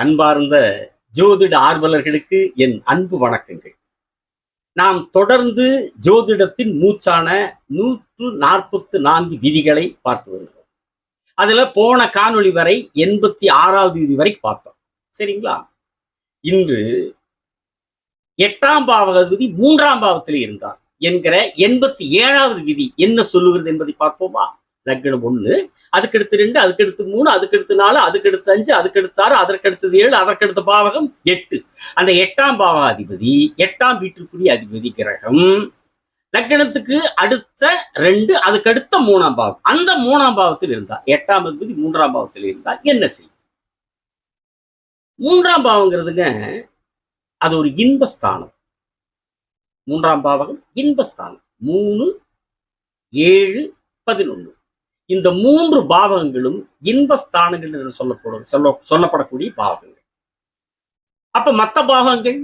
அன்பார்ந்த ஜோதிட ஆர்வலர்களுக்கு என் அன்பு வணக்கங்கள். நாம் தொடர்ந்து ஜோதிடத்தின் மூச்சான நூற்று நாற்பத்து நான்கு விதிகளை பார்த்து வருகிறோம். அதுல போன காணொளி வரை எண்பத்தி ஆறாவது விதி வரை பார்த்தோம். சரிங்களா? இன்று எட்டாம் பாவக விதி மூன்றாம் பாவத்தில் இருந்தார் என்கிற எண்பத்தி ஏழாவது விதி என்ன சொல்லுகிறது என்பதை பார்ப்போமா? லக்னம் ஒண்ணு அதுக்கடுத்து ரெண்டு அதுக்கடுத்து மூணு அதுக்கடுத்து நாலு அதுக்கடுத்து அஞ்சு அதுக்கடுத்து ஆறு அதற்கடுத்தது ஏழு அதற்கடுத்த பாவகம் எட்டு. அந்த எட்டாம் பாவாதிபதி எட்டாம் வீட்டிற்குரிய அதிபதி கிரகம் லக்னத்துக்கு அடுத்த ரெண்டு அதுக்கடுத்த மூணாம் பாவம். அந்த மூணாம் பாவத்தில் இருந்தால் எட்டாம் அதிபதி மூன்றாம் பாவத்தில் இருந்தால் என்ன செய்யும்? மூன்றாம் பாவங்கிறதுங்க அது ஒரு இன்பஸ்தானம். மூன்றாம் பாவகம் இன்பஸ்தானம். மூணு ஏழு பதினொன்று இந்த மூன்று பாவகங்களும் இன்பஸ்தானங்கள் என்று சொல்லப்படும் சொல்ல சொல்லப்படக்கூடிய பாவகங்கள். அப்ப மற்ற பாவங்கள்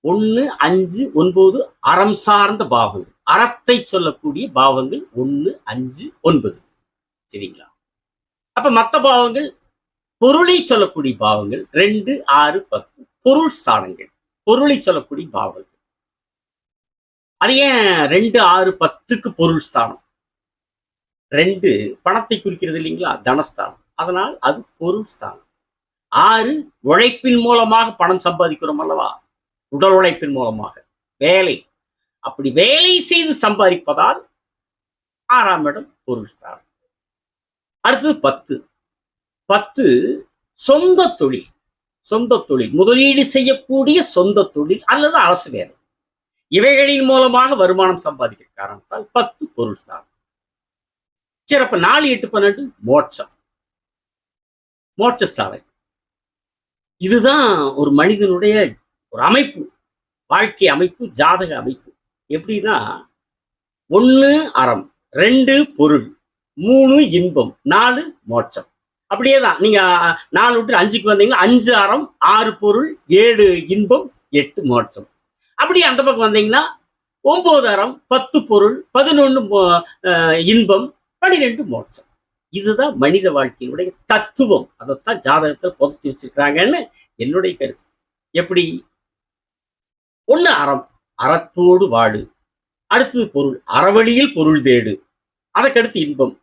ஒன்று அஞ்சு ஒன்பது அறம் சார்ந்த பாவங்கள் அறத்தை சொல்லக்கூடிய பாவங்கள் ஒன்று அஞ்சு ஒன்பது. சரிங்களா? அப்ப மற்ற பாவங்கள் பொருளை சொல்லக்கூடிய பாவங்கள் ரெண்டு ஆறு பத்து. பொருள் ஸ்தானங்கள். பொருளை சொல்லக்கூடிய பாவங்கள் அது ஏன் ரெண்டு ஆறு பத்துக்கு பொருள் ஸ்தானம்? ரெண்டு பணத்தை குறிக்கிறது இல்லைங்களா? தனஸ்தானம். அதனால் அது பொருள் ஸ்தானம். ஆறு உழைப்பின் மூலமாக பணம் சம்பாதிக்கிறோம் அல்லவா? உடல் உழைப்பின் மூலமாக. வேலை. அப்படி வேலை செய்து சம்பாதிப்பதால் ஆறாம் இடம் பொருள் ஸ்தானம். அடுத்தது பத்து. பத்து சொந்த தொழில். சொந்த தொழில். முதலீடு செய்யக்கூடிய சொந்த தொழில் அல்லது அரசு வேலை. இவைகளின் மூலமாக வருமானம் சம்பாதிக்கிற காரணத்தால் பத்து பொருள் ஸ்தானம். சரி அப்ப நாலு எட்டு பன்னெண்டு மோட்சம். மோட்சஸ்தானம். இதுதான் ஒரு மனிதனுடைய ஒரு அமைப்பு வாழ்க்கை அமைப்பு ஜாதக அமைப்பு. எப்படின்னா ஒன்று அறம் ரெண்டு பொருள் மூணு இன்பம் நாலு மோட்சம். அப்படியே தான் நீங்க நாலு விட்டு அஞ்சுக்கு வந்தீங்கன்னா அஞ்சு அறம் ஆறு பொருள் ஏழு இன்பம் எட்டு மோட்சம். அப்படி அந்த பக்கம் வந்தீங்கன்னா ஒன்பது அறம் பத்து பொருள் பதினொன்று இன்பம் பனிரெண்டு மோட்சம். இதுதான் மனித வாழ்க்கையினுடைய தத்துவம். அதைத்தான் ஜாதகத்தில் புதைச்சி வச்சிருக்கிறாங்கன்னு என்னுடைய கருத்து. எப்படி? ஒண்ணு அறம். அறத்தோடு வாடு அடுத்தது பொருள். அறவழியில் பொருள் தேடு. அதற்கடுத்து இன்பம்.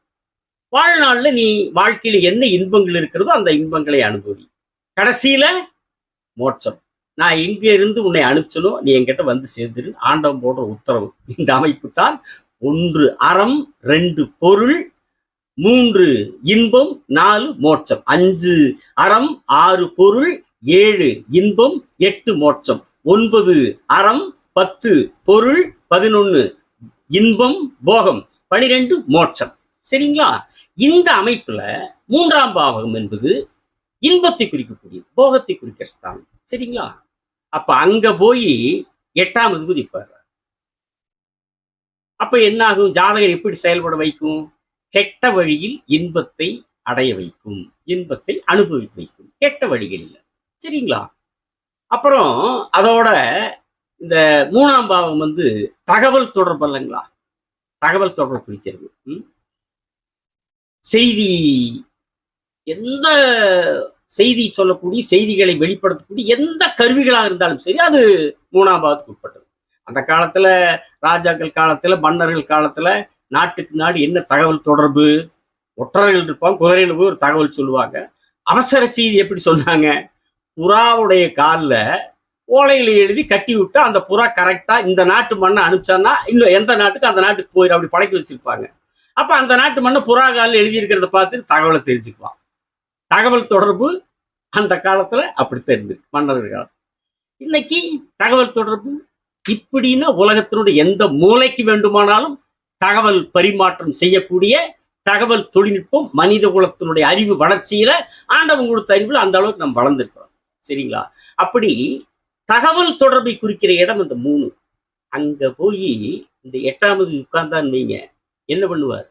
வாழ்நாளில் நீ வாழ்க்கையில் என்ன இன்பங்கள் இருக்கிறதோ அந்த இன்பங்களை அனுபவி. கடைசியில மோட்சம். நான் எங்கே இருந்து உன்னை அனுப்பிச்சனோ நீ என்கிட்ட வந்து சேர்ந்துரு. ஆண்டவன் போடுற உத்தரவு. இந்த அமைப்பு தான் ஒன்று அறம் ரெண்டு பொருள் மூன்று இன்பம் நாலு மோட்சம். அஞ்சு அறம் ஆறு பொருள் ஏழு இன்பம் எட்டு மோட்சம். ஒன்பது அறம் பத்து பொருள் பதினொன்று இன்பம் போகம் பனிரெண்டு மோட்சம். சரிங்களா? இந்த அமைப்புல மூன்றாம் பாவகம் என்பது இன்பத்தை குறிக்கக்கூடியது போகத்தை குறிக்கிற ஸ்தானம். சரிங்களா? அப்ப அங்க போய் எட்டாம் அதிபதி போயிடுறார் அப்ப என்ன ஆகும் ஜாதகர் எப்படி செயல்பட வைக்கும்? கெட்ட வழியில் இன்பத்தை அடைய வைக்கும். இன்பத்தை அனுபவிக்க வைக்கும். கெட்ட வழிகளில் சரிங்களா? அப்புறம் அதோட இந்த மூணாம் பாவம் வந்து தகவல் தொடர்பு இல்லைங்களா? தகவல் தொடர்பு குறிக்கிறது. செய்தி எந்த செய்தி சொல்லக்கூடிய செய்திகளை வெளிப்படுத்தக்கூடிய எந்த கருவிகளாக இருந்தாலும் சரி அது மூணாம் பாவத்துக்கு உட்பட்டது. அந்த காலத்தில் ராஜாக்கள் காலத்தில் மன்னர்கள் காலத்தில் நாட்டுக்கு நாடு என்ன தகவல் தொடர்பு? ஒற்றர்கள் இருப்பாங்க குதிரையில் போய் ஒரு தகவல் சொல்லுவாங்க. அவசர செய்தி எப்படி சொன்னாங்க? புறாவுடைய காலில் ஓலையில் எழுதி கட்டி விட்டு அந்த புறா கரெக்டாக இந்த நாட்டு மண்ணை அனுப்பிச்சான்னா இன்னும் எந்த நாட்டுக்கு அந்த நாட்டுக்கு போயிடும் அப்படி பழக்கி வச்சிருப்பாங்க. அப்போ அந்த நாட்டு மண்ணை புறா காலில் எழுதியிருக்கிறத பார்த்துட்டு தகவலை தெரிஞ்சுக்குவான். தகவல் தொடர்பு அந்த காலத்தில் அப்படி தெரிஞ்சிருக்கு மன்னர்கள் காலம் இன்னைக்கு தகவல் தொடர்பு இப்படின்னா உலகத்தினுடைய எந்த மூளைக்கு வேண்டுமானாலும் தகவல் பரிமாற்றம் செய்யக்கூடிய தகவல் தொழில்நுட்பம் மனித குலத்தினுடைய அறிவு வளர்ச்சியில ஆண்டவன் கொடுத்த அறிவுல அந்த அளவுக்கு நம்ம வளர்ந்துருக்கிறோம். சரிங்களா? அப்படி தகவல் தொடர்பை குறிக்கிற இடம் இந்த மூணு. அங்க போய் இந்த எட்டாவது உட்கார்ந்தான் வைங்க. என்ன பண்ணுவார்?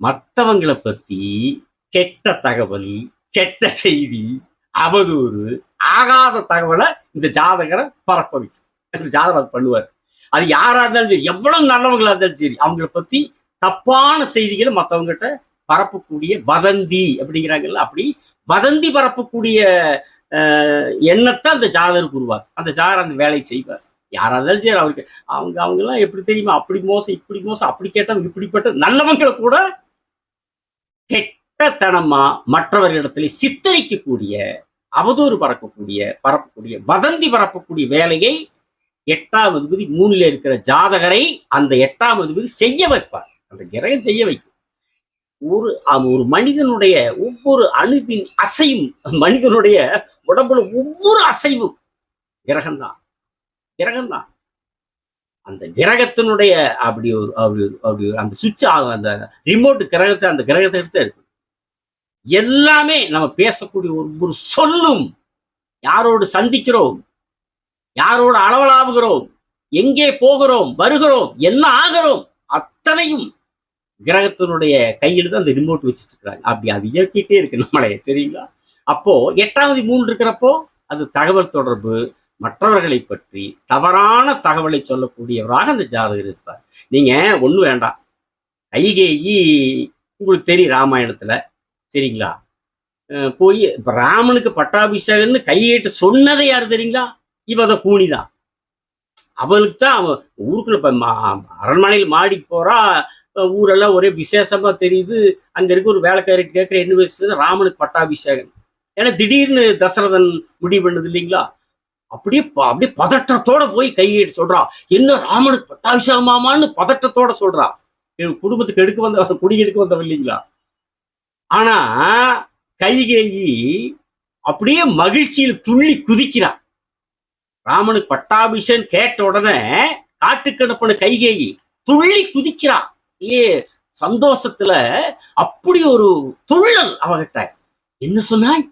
மற்றவங்களை பத்தி கெட்ட தகவல் கெட்ட செய்தி அவதூறு ஆகாத தகவலை இந்த ஜாதகரை பரப்ப வைக்கும். இந்த ஜாதகம் அது பண்ணுவார். அது யாரா இருந்தாலும் சரி எவ்வளவு நல்லவங்களா இருந்தாலும் சரி அவங்கள பத்தி தப்பான செய்திகளை மற்றவங்ககிட்ட பரப்பக்கூடிய வதந்தி அப்படிங்கிறாங்கல்ல அப்படி வதந்தி பரப்பக்கூடிய எண்ணத்தை அந்த ஜாதகருக்கு உருவார் அந்த ஜாதகர் அந்த வேலையை செய்வார். யாரா இருந்தாலும் சரி அவருக்கு அவங்க அவங்க எல்லாம் எப்படி தெரியுமா? அப்படி மோசம் இப்படி மோசம் அப்படி கேட்டவங்க இப்படிப்பட்ட நல்லவங்களை கூட கெட்டத்தனமா மற்றவர்களிடத்துல சித்தரிக்கக்கூடிய அவதூறு பறக்கக்கூடிய பரப்பக்கூடிய வதந்தி பரப்பக்கூடிய வேலையை எட்டாம் அதிபதி மூணுல இருக்கிற ஜாதகரை அந்த எட்டாம் அதிபதி செய்ய வைப்பார். அந்த கிரகம் செய்ய வைக்கும். ஒரு ஒரு மனிதனுடைய ஒவ்வொரு அணுவின் அசையும் மனிதனுடைய உடம்புல ஒவ்வொரு அசைவும் கிரகம்தான். கிரகம்தான். அந்த கிரகத்தினுடைய அப்படி ஒரு அப்படி ஒரு- அப்படி ஒரு- அந்த சுவிட்ச் ஆகும் அந்த ரிமோட் கிரகத்தை அந்த கிரகத்தை எடுத்து இருக்கு எல்லாமே நம்ம பேசக்கூடிய ஒவ்வொரு சொல்லும் யாரோடு சந்திக்கிறோம் யாரோடு அளவலாவுகிறோம் எங்கே போகிறோம் வருகிறோம் என்ன ஆகிறோம் அத்தனையும் கிரகத்தினுடைய கையில் தான் அந்த ரிமோட் வச்சுட்டு இருக்கிறாங்க அப்படி அது இயக்கிட்டே இருக்கு நம்மளே சரிங்களா அப்போ எட்டாவது மூன்று இருக்கிறப்போ அது தகவல் தொடர்பு மற்றவர்களை பற்றி தவறான தகவலை சொல்லக்கூடியவராக அந்த ஜாதகர் இருப்பார். நீங்க ஒன்றும் வேண்டாம். கைகேயி உங்களுக்கு தெரியும் ராமாயணத்துல. சரிங்களா? போய் ராமனுக்கு பட்டாபிஷேகம்னு கையேட்டு சொன்னதை யார் தெரியுங்களா? இவத கூனி தான் அவளுக்கு தான் அவன் ஊருக்குள்ள இப்ப அரண்மனையில் மாடி போறா ஊரெல்லாம் ஒரே விசேஷமா தெரியுது. அங்க இருக்க ஒரு வேலைக்காரிட்டு கேட்குற என்ன விஷயம் ராமனுக்கு பட்டாபிஷேகம். ஏன்னா திடீர்னு தசரதன் முடிவு பண்ணது இல்லைங்களா? அப்படியே ப- அப்படியே பதட்டத்தோட போய் கையேட்டு சொல்றா. என்ன ராமனுக்கு பட்டாபிஷேகமாமான்னு பதட்டத்தோட சொல்றா. என் குடும்பத்துக்கு எடுக்க வந்த குடி எடுக்க வந்தவன் இல்லைங்களா? ஆனா கைகேயி அப்படியே மகிழ்ச்சியில் துள்ளி குதிக்கிறா. ராமனுக்கு பட்டாபிஷன் கேட்ட உடனே காட்டுக்கணப்பன கைகேயி துள்ளி குதிக்கிறா. ஏ சந்தோஷத்துல அப்படி ஒரு துள்ளல் அவகிட்ட. என்ன சொன்னாய்?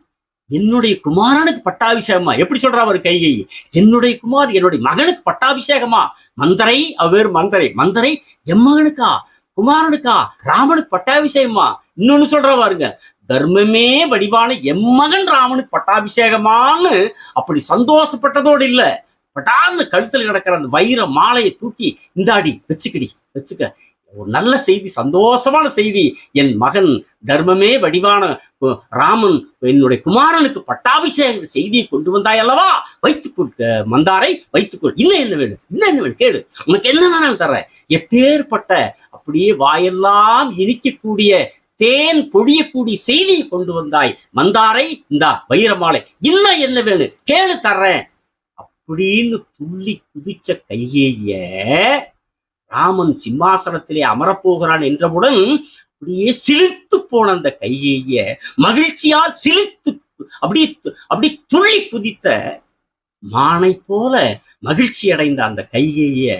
என்னுடைய குமாரனுக்கு பட்டாபிஷேகமா? எப்படி சொல்றா அவர் கைகை என்னுடைய குமார் என்னுடைய மகனுக்கு பட்டாபிஷேகமா? மந்தரை அவர் மந்தரை. மந்தரை என் மகனுக்கா? குமாரனுக்கா? ராமனுக்கு பட்டாபிஷேகமா? இன்னொன்னு சொல்றா பாருங்க. தர்மமே வடிவான எம்மகன் ராமனுக்கு பட்டாபிஷேகமான்னு அப்படி சந்தோஷப்பட்டதோடு இல்ல. பட்டார்னு கழுத்துல கிடக்கிற அந்த வைர மாலையை தூக்கி இந்தாடி வச்சுக்கடி வச்சுக்க. ஒரு நல்ல செய்தி சந்தோஷமான செய்தி. என் மகன் தர்மமே வடிவான ராமன் என்னுடைய குமாரனுக்கு பட்டாபிஷேக செய்தியை கொண்டு வந்தாய் அல்லவா? வைத்துக்கொள் மந்தாரை வைத்துக்கொள் இன்னும் என்ன வேணும்? இன்னும் என்ன வேணும்? கேடு உனக்கு என்ன வேணாலும் தர்றேன். எப்பேற்பட்ட அப்படியே வாயெல்லாம் இனிக்கக்கூடிய தேன் பொழியக்கூடிய செய்தியை கொண்டு வந்தாய். மந்தாரை இந்தா வைரமாலை. இன்னும் என்ன வேணும்? கேளு தர்றேன். அப்படின்னு துள்ளி குதிச்ச கையேய ராமன் சிம்மாசனத்திலே அமரப்போகிறான் என்றவுடன் அப்படியே சிலிர்த்து போன அந்த கையேய மகிழ்ச்சியால் சிலிர்த்து அப்படியே அப்படி அப்படியே துள்ளி குதித்த மானை போல மகிழ்ச்சி அடைந்த அந்த கையேய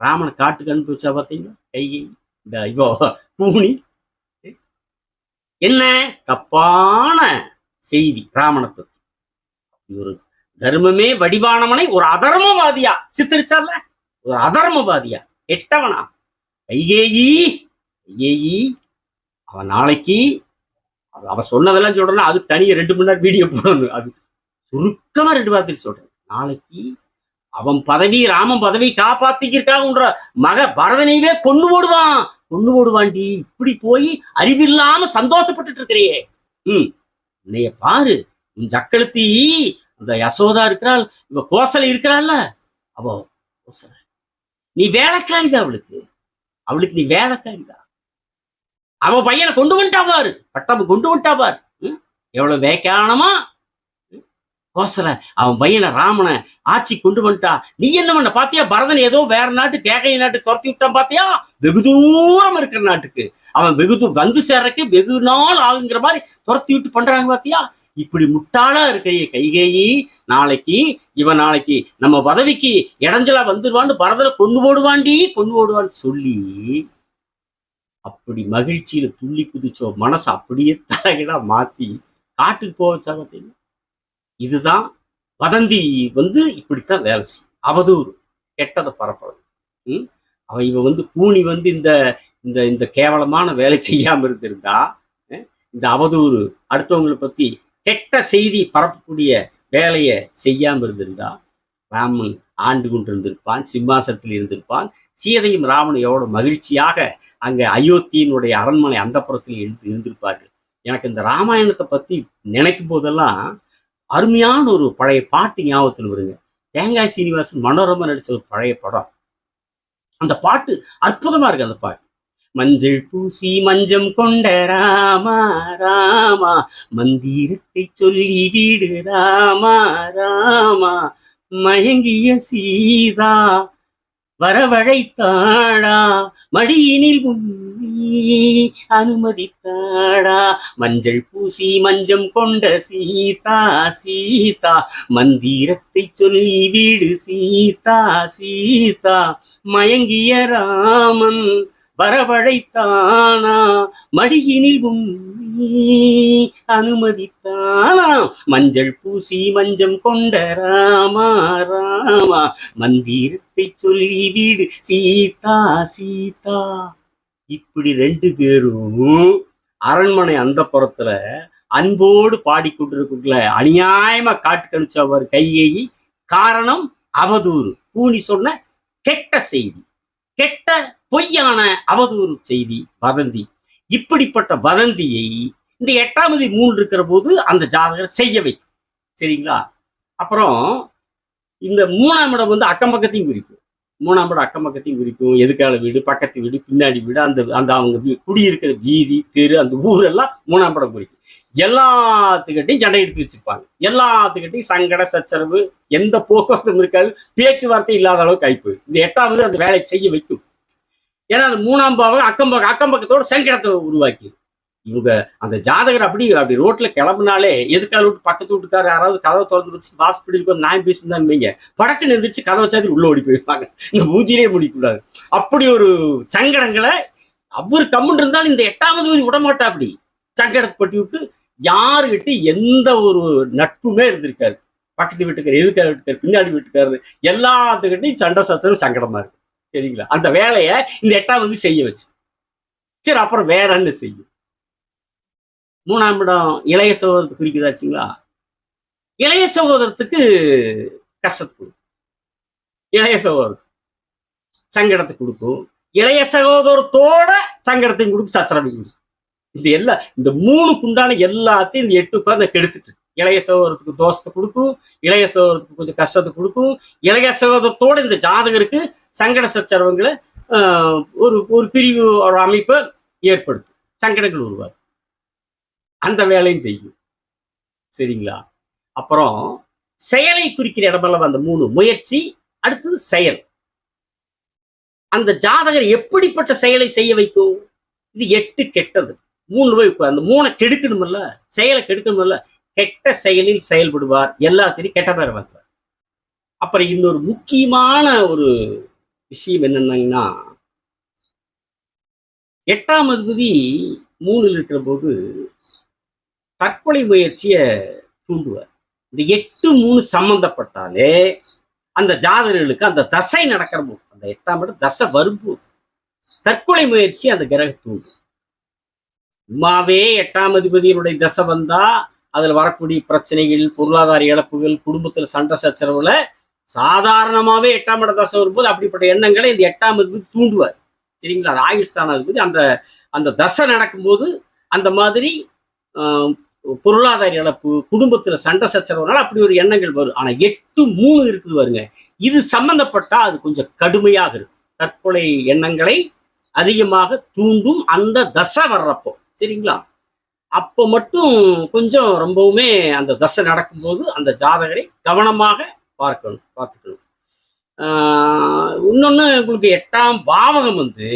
ராமன் காட்டுக்கு அனுப்பிச்சா பார்த்தீங்களா? கையை. இந்த ஐயோ பூனி என்ன? தப்பான செய்தி ராமனை பத்தி. ஒரு தர்மமே வடிவானவனை ஒரு அதர்மவாதியா? சித்தரிச்சால ஒரு அதர்மவாதியா? எட்டவனா? ஐயேயி ஐயேயி அவன் நாளைக்கு அவ- சொன்னதெல்லாம் சொல்றேன்னா அதுக்கு தனியாக ரெண்டு மணி நேரம் வீடியோ போடணும். அது சுருக்கமா ரெண்டு வார்த்தைக்கு சொல்றேன். நாளைக்கு அவன் பதவி ராமன் பதவி காப்பாத்திக்கிருக்காங்கன்ற மக பரதனையவே கொண்டு ஓடுவான் கொண்டு ஓடுவான்டி இப்படி போய் அறிவில்லாம சந்தோஷப்பட்டுட்டு இருக்கிறியே. ம். உன்னைய பாரு. உன் ஜக்களத்தி அந்த யசோதா இருக்கிறாள் இவ கோசலை இருக்கிறாள்ல. அவ கோசலை. நீ வேலைக்காரிதான் அவளுக்கு. அவளுக்கு நீ வேலைக்காரிதான் அவன் பையனை கொண்டு வந்துட்டா பாரு. பட்டம் கொண்டு வந்துட்டா பாரு. எவ்வளவு வேக்கானமா? கோசல அவன் பையனை ராமனை ஆட்சி கொண்டு வந்துட்டா. நீ என்ன பண்ண? பாத்தியா? பரதன் ஏதோ வேற நாட்டு கேகை நாட்டுக்கு துரத்தி விட்டான் பாத்தியா? வெகு தூரம் இருக்கிற நாட்டுக்கு. அவன் வெகு வந்து சேர்றதுக்கு வெகு நாள் ஆகுங்கிற மாதிரி துரத்தி விட்டு பண்றாங்க பாத்தியா? இப்படி முட்டாளா இருக்கிற கைகேயி. நாளைக்கு இவன் நாளைக்கு நம்ம பதவிக்கு இடைஞ்சலா வந்துடுவான்னு பரதல கொண்டு போடுவாண்டி கொண்டு போடுவான்னு சொல்லி அப்படி மகிழ்ச்சியில துள்ளி குதிச்சோ மனசை அப்படியே தலைகளா மாத்தி காட்டுக்கு போக வச்சா பார்த்தீங்க இதுதான் வதந்தி வந்து இப்படித்தான் வேலை செய்யும் அவதூறு கெட்டதை பரப்புறது ம்? அவன் இவன் வந்து பூனி வந்து இந்த இந்த இந்த கேவலமான வேலை செய்யாம இருந்திருந்தா இந்த அவதூறு அடுத்தவங்களை பத்தி கெட்ட செய்தி பரப்பக்கூடிய வேலையை செய்யாமல் இருந்திருந்தா ராமன் ஆண்டு கொண்டிருந்திருப்பான் சிம்மாசனத்தில் இருந்திருப்பான். சீதையும் ராமனும் எவ்வளோ மகிழ்ச்சியாக அங்கே அயோத்தியினுடைய அரண்மனை அந்தப்புறத்தில் இருந்து இருந்திருப்பார்கள். எனக்கு இந்த ராமாயணத்தை பத்தி நினைக்கும் போதெல்லாம் அருமையான ஒரு பழைய பாட்டு ஞாபகத்தில் வருங்க. தேங்காய் சீனிவாசன் மனோரமா நடித்த ஒரு பழைய படம். அந்த பாட்டு அற்புதமாக இருக்கு அந்த பாட்டு. மஞ்சள் பூசி மஞ்சம் கொண்ட ராமா ராமா. மந்திரத்தை சொல்லி வீடு ராமா ராமா. மயங்கிய சீதா வரவழைத்தாடா மடியினில் அனுமதித்தாடா மஞ்சள் பூசி மஞ்சம் கொண்ட சீதா சீதா. மந்திரத்தை சொல்லி வீடு சீதா சீதா. மயங்கிய ராமன் வரவழைத்தானா? மடியினில் அனுமதித்தானா? மஞ்சள் பூசி மஞ்சம் கொண்ட ராமா ராமா. மந்திரத்தை சொல்லி வீடு சீதா சீதா. இப்படி ரெண்டு பேரும் அரண்மனை அந்த புறத்துல அன்போடு பாடிக்கொண்டிருக்கல அநியாயமா காட்டு கணிச்சவர் கையை காரணம் அவதூறு. பூனி சொன்ன கெட்ட செய்தி. கெட்ட பொய்யான அவதூறு செய்தி வதந்தி. இப்படிப்பட்ட வதந்தியை இந்த எட்டாமதி மூணு இருக்கிற போது அந்த ஜாதகர் செய்ய வைக்கும். சரிங்களா? அப்புறம் இந்த மூணாம் இடம் வந்து அக்கம் பக்கத்தையும் குறிக்கும். மூணாம் இடம் அக்கம் பக்கத்தையும் குறிக்கும். எதுக்கால வீடு? பக்கத்து வீடு பின்னாடி வீடு அந்த அந்த அவங்க வீ- குடியிருக்கிற வீதி தெரு அந்த ஊரெல்லாம் மூணாம் இடம் குறிக்கும். எல்லாத்துக்கிட்டையும் சண்டை எடுத்து வச்சிருப்பாங்க. எல்லாத்துக்கிட்டையும் சங்கட சச்சரவு எந்த போக்குவரத்தும் இருக்காது. பேச்சுவார்த்தை இல்லாத அளவுக்கு ஆயிப்போய் இந்த எட்டாவது அந்த வேலையை செய்ய வைக்கும். ஏன்னா அந்த மூணாம் பாவம் அக்கம் பக்கம் அக்கம் பக்கத்தோட சங்கடத்தை உருவாக்கி இவங்க அந்த ஜாதகர் அப்படி அப்படி ரோட்ல கிளம்புனாலே எதுக்காக விட்டு பக்கத்து வீட்டுக்கார யாராவது கதவை திறந்து வச்சு ஹாஸ்பிட்டலுக்கு வந்து நான் பேசியிருந்தான்னு வைங்க படக்குன்னு எந்திரிச்சு கதவை சாத்தி உள்ள ஓடி போயிருப்பாங்க இந்த பூஜையிலே முடிக்கூடாது. அப்படி ஒரு சங்கடங்களை அவர் கம்முன்னு இருந்தாலும் இந்த எட்டாவது விதி விடமாட்டா அப்படி சங்கடத்தை பட்டி விட்டு யாருக்கிட்ட எந்த ஒரு நட்புமே இருந்திருக்காது. பக்கத்து வீட்டுக்கார் எதுக்கார வீட்டுக்கார் பின்னாடி வீட்டுக்காரு எல்லாத்துக்கிட்டையும் சண்டை சச்சரவு சங்கடமா இருக்கு. சரிங்களா? அந்த வேலையை இந்த எட்டாம் வந்து செய்ய வச்சு. சரி அப்புறம் வேற என்ன செய்யும்? மூணாம் இடம் இளைய சகோதரத்துக்கு குறிக்குதாச்சுங்களா இளைய சகோதரத்துக்கு கஷ்டத்தை கொடுக்கும். இளைய சகோதரத்துக்கு சங்கடத்தை கொடுக்கும். இளைய சகோதரத்தோட சங்கடத்தையும் கொடுக்கும் சச்சரவையும் கொடுக்கும். இது எல்லாம் இந்த மூணுக்கு உண்டான எல்லாத்தையும் இந்த எட்டு உட்கார்ந்து கெடுத்துட்டு இளைய சகோதரத்துக்கு தோஷத்தை கொடுக்கும் இளைய சகோதரத்துக்கு கொஞ்சம் கஷ்டத்தை கொடுக்கும் இளைய சகோதரத்தோட இந்த ஜாதகருக்கு சங்கட சச்சரவங்களை ஆஹ், ஒரு ஒரு பிரிவு ஒரு அமைப்பை ஏற்படுத்தும். சங்கடங்கள் உருவாரு அந்த வேலையும் செய்யும். சரிங்களா? அப்புறம் செயலை குறிக்கிற இடமெல்லாம் அந்த மூணு முயற்சி அடுத்தது செயல். அந்த ஜாதகர் எப்படிப்பட்ட செயலை செய்ய வைக்கும்? இது எட்டு கெட்டது. மூணு போய் இப்போ அந்த மூணை கெடுக்கணுமில்ல செயலை கெடுக்கணுமில்ல கெட்ட செயலில் செயல்படுவார். எல்லாத்திலையும் கெட்ட பேர் வாங்குவார் அப்புறம் இன்னொரு முக்கியமான ஒரு விஷயம் என்னன்னா எட்டாம் அதிபதி மூணில் இருக்கிற போது தற்கொலை முயற்சியை தூண்டுவார். இந்த எட்டு மூணு சம்பந்தப்பட்டாலே அந்த ஜாதகர்களுக்கு அந்த தசை நடக்கிற போது அந்த எட்டாம் இடம் தசை வரும்போது தற்கொலை முயற்சி அந்த கிரக தூண்டும். சும்மாவே எட்டாம் அதிபதியினுடைய தசை வந்தா அதுல வரக்கூடிய பிரச்சனைகள் பொருளாதார இழப்புகள் குடும்பத்தில் சண்டை சச்சரவுல சாதாரணமாகவே எட்டாம் இட தசை வரும்போது அப்படிப்பட்ட எண்ணங்களை இந்த எட்டாம் அதிபதி தூண்டுவார். சரிங்களா? அது ஆயுஷ்தான அதிபதி அந்த அந்த தசை நடக்கும்போது அந்த மாதிரி பொருளாதார இழப்பு குடும்பத்தில் சண்டை சச்சரவுனால அப்படி ஒரு எண்ணங்கள் வரும். ஆனால் எட்டு மூணு இருக்குது வருங்க இது சம்மந்தப்பட்டால் அது கொஞ்சம் கடுமையாக இருக்கும். தற்கொலை எண்ணங்களை அதிகமாக தூண்டும் அந்த தசை வர்றப்போ. சரிங்களா? அப்போ மட்டும் கொஞ்சம் ரொம்பவுமே அந்த தசை நடக்கும்போது அந்த ஜாதகரை கவனமாக பார்க்கணும் பார்த்துக்கணும். ஆஹ் இன்னொன்னு உங்களுக்கு எட்டாம் பாவகம் வந்து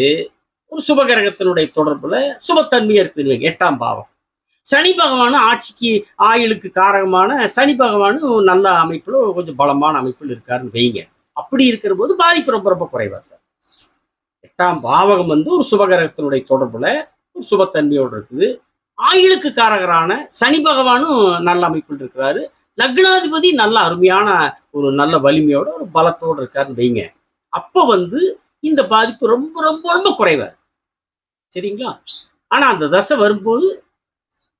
ஒரு சுபகிரகத்தினுடைய தொடர்புல சுபத்தன்மையா இருக்குது எட்டாம் பாவம் சனி பகவானும் ஆட்சிக்கு ஆயுளுக்கு காரகமான சனி பகவானும் நல்ல அமைப்புல கொஞ்சம் பலமான அமைப்பில் இருக்காருன்னு வைங்க. அப்படி இருக்கிற போது பாதிப்பு ரொம்ப ரொம்ப குறைவாக எட்டாம் பாவகம் வந்து ஒரு சுபகிரகத்தினுடைய தொடர்புல ஒரு சுபத்தன்மையோடு இருக்குது. ஆயுளுக்கு காரகரான சனி பகவானும் நல்ல அமைப்பில் இருக்கிறாரு. லக்னாதிபதி நல்ல அருமையான ஒரு நல்ல வலிமையோட ஒரு பலத்தோடு இருக்காருன்னு வைங்க. அப்போ வந்து இந்த பாதிப்பு ரொம்ப ரொம்ப ரொம்ப குறைவா சரிங்களா? ஆனால் அந்த தசை வரும்போது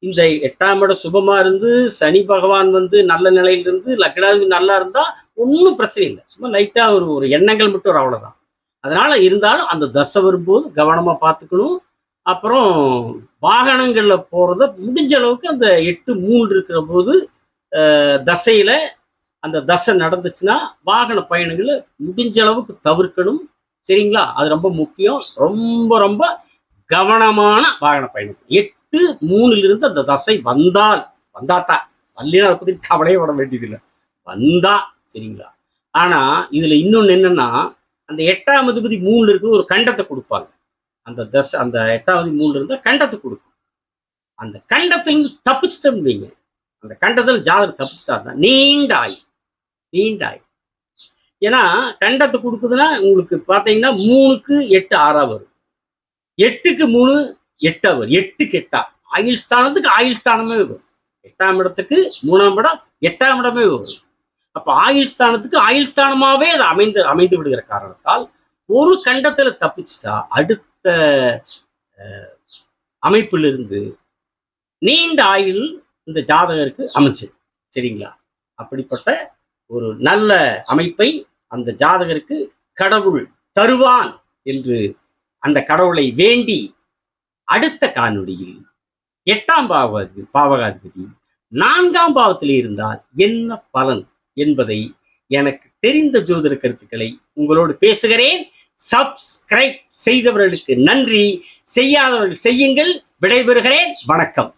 இந்த எட்டாம் இடம் சுபமாக இருந்து சனி பகவான் வந்து நல்ல நிலையிலிருந்து லக்னாதிபதி நல்லா இருந்தால் ஒன்றும் பிரச்சனை இல்லை. சும்மா லைட்டாக ஒரு ஒரு எண்ணங்கள் மட்டும் ஒரு அவ்வளோதான் அதனால் இருந்தாலும் அந்த தசை வரும்போது கவனமாக பார்த்துக்கணும். அப்புறம் வாகனங்களில் போகிறத முடிஞ்ச அளவுக்கு அந்த எட்டு மூணு இருக்கிற போது தசையில் அந்த தசை நடந்துச்சுன்னா வாகன பயணங்களை முடிஞ்ச அளவுக்கு தவிர்க்கணும். சரிங்களா? அது ரொம்ப முக்கியம். ரொம்ப ரொம்ப கவனமான வாகன பயணம். எட்டு மூணுலேருந்து அந்த தசை வந்தால் வந்தாத்தான் வரலைன்னா அதை பற்றி கவலையே விட வேண்டியதில்லை. வந்தா சரிங்களா? ஆனால் இதில் இன்னொன்று என்னென்னா அந்த எட்டாம் அதிபதி மூணுல இருக்கிற ஒரு கண்டத்தை கொடுப்பாங்க. அந்த தசை அந்த எட்டாவது மூணுல இருந்தால் கண்டத்தை கொடுக்கும். அந்த கண்டத்திலிருந்து தப்பிச்சிட்டோம் வைங்க. அந்த கண்டத்தில் ஜாதகர் தப்பிச்சிட்டாருன்னா நீண்ட ஆயுள் நீண்ட ஆயுள் ஏன்னா கண்டத்தை கொடுக்குதுன்னா உங்களுக்கு பார்த்தீங்கன்னா மூணுக்கு எட்டு ஆறாக வரும். எட்டுக்கு மூணு எட்டா வரும். எட்டுக்கு எட்டா. ஆயுள் ஸ்தானத்துக்கு ஆயுள் ஸ்தானமே வரும். எட்டாம் இடத்துக்கு மூணாம் இடம் எட்டாம் இடமே வரும். அப்போ ஆயுள் ஸ்தானத்துக்கு ஆயுள் ஸ்தானமாகவே அது அமைந்து அமைந்து விடுகிற காரணத்தால் ஒரு கண்டத்தில் தப்பிச்சிட்டா அடுத்த அமைப்பிலிருந்து நீண்ட ஆயுள் இந்த ஜாதகருக்கு அமைச்சு. சரிங்களா? அப்படிப்பட்ட ஒரு நல்ல அமைப்பை அந்த ஜாதகருக்கு கடவுள் தருவான் என்று அந்த கடவுளை வேண்டி அடுத்த காணொளியில் எட்டாம் பாவாதி பாவகாதிபதி நான்காம் பாவத்தில் இருந்தால் என்ன பலன் என்பதை எனக்கு தெரிந்த ஜோதிட கருத்துக்களை உங்களோடு பேசுகிறேன். சப்ஸ்கிரைப் செய்தவர்களுக்கு நன்றி. செய்யாதவர்கள் செய்யுங்கள். விடைபெறுகிறேன். வணக்கம்.